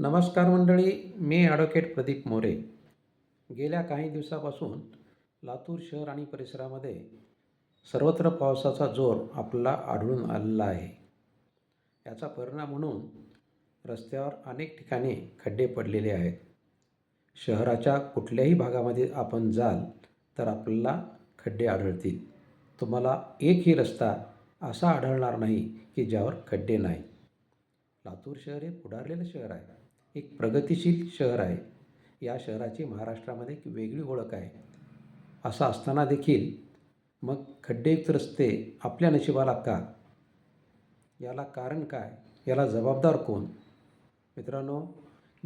नमस्कार मंडळी मी ॲडव्होकेट प्रदीप मोरे. गेल्या काही दिवसापासून लातूर शहर आणि परिसरामध्ये सर्वत्र पावसाचा जोर आपल्याला आढळून आलेला आहे. याचा परिणाम म्हणून रस्त्यावर अनेक ठिकाणी खड्डे पडलेले आहेत. शहराच्या कुठल्याही भागामध्ये आपण जाल तर आपल्याला खड्डे आढळतील. तुम्हाला एकही रस्ता असा आढळणार नाही की ज्यावर खड्डे नाही. लातूर शहर हे पुढारलेलं शहर आहे. एक प्रगतिशील शहर आहे. या शहराची महाराष्ट्रामध्ये एक वेगळी ओळख आहे. असं असताना देखील मग खड्डेयुक्त रस्ते आपल्या नशिबाला का? याला कारण काय? याला जबाबदार कोण? मित्रांनो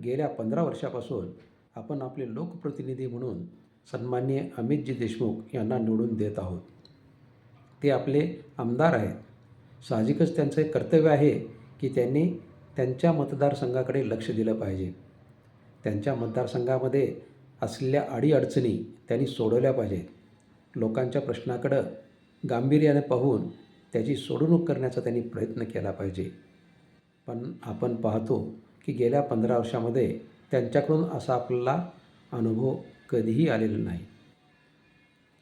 गेल्या पंधरा वर्षापासून आपण आपले लोकप्रतिनिधी म्हणून सन्माननीय अमितजी देशमुख यांना निवडून देत आहोत. ते आपले आमदार आहेत. साहजिकच त्यांचं एक कर्तव्य आहे की त्यांनी त्यांच्या मतदारसंघाकडे लक्ष दिलं पाहिजे. त्यांच्या मतदारसंघामध्ये असलेल्या अडीअडचणी त्यांनी सोडवल्या पाहिजेत. लोकांच्या प्रश्नाकडं गांभीर्याने पाहून त्याची सोडवणूक करण्याचा त्यांनी प्रयत्न केला पाहिजे. पण आपण पाहतो की गेल्या पंधरा वर्षामध्ये त्यांच्याकडून असा आपल्याला अनुभव कधीही आलेला नाही.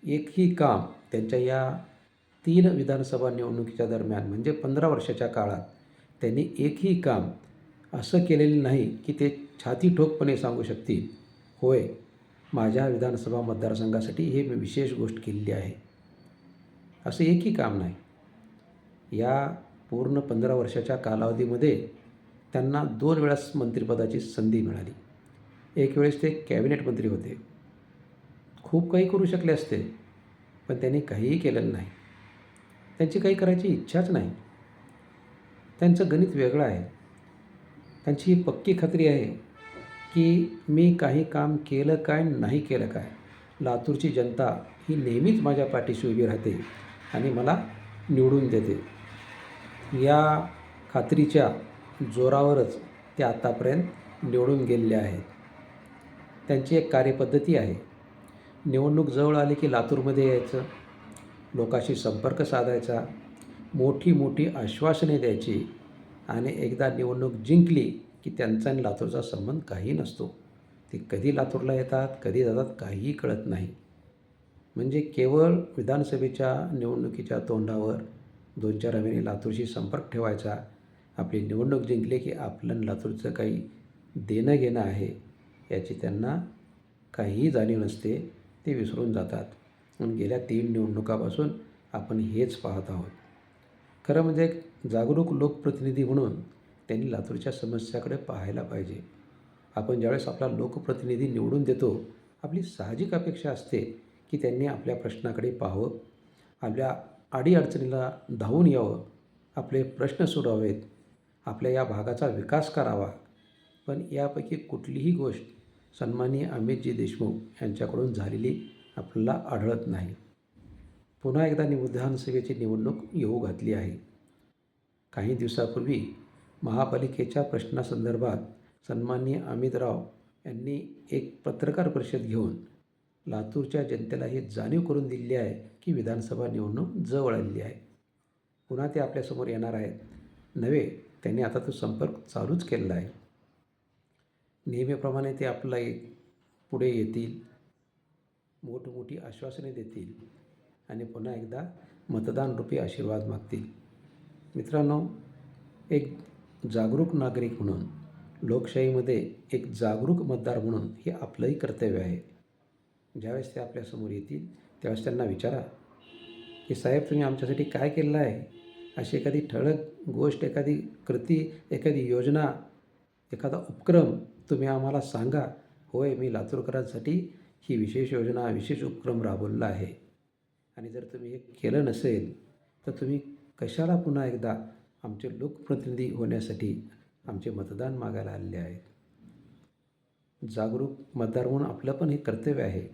एकही काम त्यांच्या या तीन विधानसभा निवडणुकीच्या दरम्यान म्हणजे पंधरा वर्षाच्या काळात त्यांनी एकही काम असं केलेलं नाही की ते छाती ठोकपणे सांगू शकतील. होय माझ्या विधानसभा मतदारसंघासाठी हे मी विशेष गोष्ट केलेली आहे. असं एकही काम नाही. या पूर्ण पंधरा वर्षाच्या कालावधीमध्ये त्यांना दोन वेळास मंत्रिपदाची संधी मिळाली. एक वेळेस ते कॅबिनेट मंत्री होते. खूप काही करू शकले असते पण त्यांनी काहीही केलेलं नाही. त्यांची काही करायची इच्छाच नाही. त्यांचं गणित वेगळं आहे. त्यांची ही पक्की खात्री आहे की मी काही काम केलं काय नाही केलं काय. लातूरची जनता ही नेहमीच माझ्या पाठीशी उभी राहते आणि मला निवडून देते. या खात्रीच्या जोरावरच ते आत्तापर्यंत निवडून गेलेले आहेत. त्यांची एक कार्यपद्धती आहे. निवडणूक जवळ आली की लातूरमध्ये यायचं लोकांशी संपर्क साधायचा मोठी मोठी आश्वासने द्यायची आणि एकदा निवडणूक जिंकली की त्यांचा आणि लातूरचा संबंध काही नसतो. ते कधी लातूरला येतात कधी जातात काहीही कळत नाही. म्हणजे केवळ विधानसभेच्या निवडणुकीच्या तोंडावर दोन चार महिने लातूरशी संपर्क ठेवायचा आपली निवडणूक जिंकली की आपलं लातूरचं काही देणं घेणं आहे याची त्यांना काहीही जाणीव नसते ते विसरून जातात. म्हणून गेल्या तीन निवडणुकापासून आपण हेच पाहत आहोत. खरं म्हणजे एक जागरूक लोकप्रतिनिधी म्हणून त्यांनी लातूरच्या समस्याकडे पाहायला पाहिजे. आपण ज्यावेळेस आपला लोकप्रतिनिधी निवडून देतो आपली साहजिक अपेक्षा असते की त्यांनी आपल्या प्रश्नाकडे पाहावं आपल्या अडीअडचणीला धावून यावं आपले प्रश्न सोडवावेत आपल्या या भागाचा विकास करावा. पण यापैकी कुठलीही गोष्ट सन्माननीय अमितजी देशमुख यांच्याकडून झालेली आपल्याला आढळत नाही. पुन्हा एकदा नि विधानसभेची निवडणूक येऊ घातली आहे. काही दिवसापूर्वी महापालिकेच्या प्रश्नासंदर्भात सन्माननीय अमितराव यांनी एक पत्रकार परिषद घेऊन लातूरच्या जनतेला ही जाणीव करून दिली आहे की विधानसभा निवडणूक जवळ आलेली आहे. पुन्हा ते आपल्यासमोर येणार आहेत. नव्हे त्यांनी आता तो संपर्क चालूच केलेला आहे. नेहमीप्रमाणे ते आपला एक पुढे येतील मोठमोठी आश्वासने देतील. आणि पुन्हा एकदा मतदानरूपी आशीर्वाद मागतील. मित्रांनो एक जागरूक नागरिक म्हणून लोकशाहीमध्ये एक जागरूक मतदार म्हणून हे आपलंही कर्तव्य आहे. ज्यावेळेस ते आपल्यासमोर येतील त्यावेळेस त्यांना विचारा की साहेब तुम्ही आमच्यासाठी काय केलेलं आहे? अशी एखादी ठळक गोष्ट एखादी कृती एखादी योजना एखादा उपक्रम तुम्ही आम्हाला सांगा. होय मी लातूरकरांसाठी ही विशेष योजना विशेष उपक्रम राबवलेला आहे. आणि जर तुम्ही हे केलं नसेल तर तुम्ही कशाला पुन्हा एकदा आमचे लोकप्रतिनिधी होण्यासाठी आमचे मतदान मागायला आलेले आहेत? जागरूक मतदार म्हणून आपलं पण हे कर्तव्य आहे.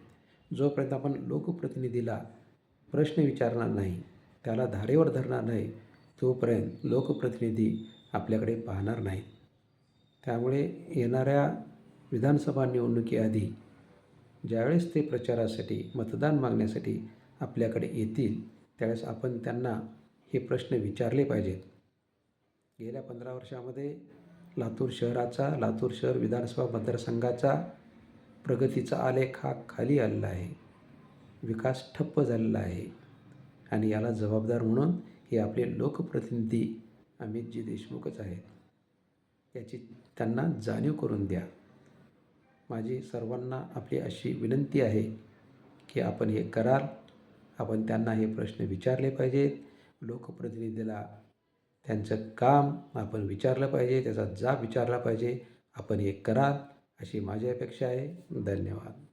जोपर्यंत आपण लोकप्रतिनिधीला प्रश्न विचारणार नाही त्याला धारेवर धरणार नाही तोपर्यंत लोकप्रतिनिधी आपल्याकडे पाहणार नाही. त्यामुळे येणाऱ्या विधानसभा निवडणुकीआधी ज्यावेळेस ते प्रचारासाठी मतदान मागण्यासाठी आपल्याकडे येतील त्यावेळेस आपण त्यांना हे प्रश्न विचारले पाहिजेत. गेल्या पंधरा वर्षामध्ये लातूर शहराचा लातूर शहर विधानसभा मतदारसंघाचा प्रगतीचा आलेख हा खाली आलेला आहे. विकास ठप्प झालेला आहे. आणि याला जबाबदार म्हणून हे आपले लोकप्रतिनिधी अमितजी देशमुखच आहेत. याची त्यांना जाणीव करून द्या. माझी सर्वांना आपली अशी विनंती आहे की आपण हे कराल. आपण त्यांना हे प्रश्न विचारले पाहिजेत. लोकप्रतिनिधीला त्यांचं काम आपण विचारलं पाहिजे त्याचा जाब विचारला पाहिजे. आपण हे कराल अशी माझी अपेक्षा आहे. धन्यवाद.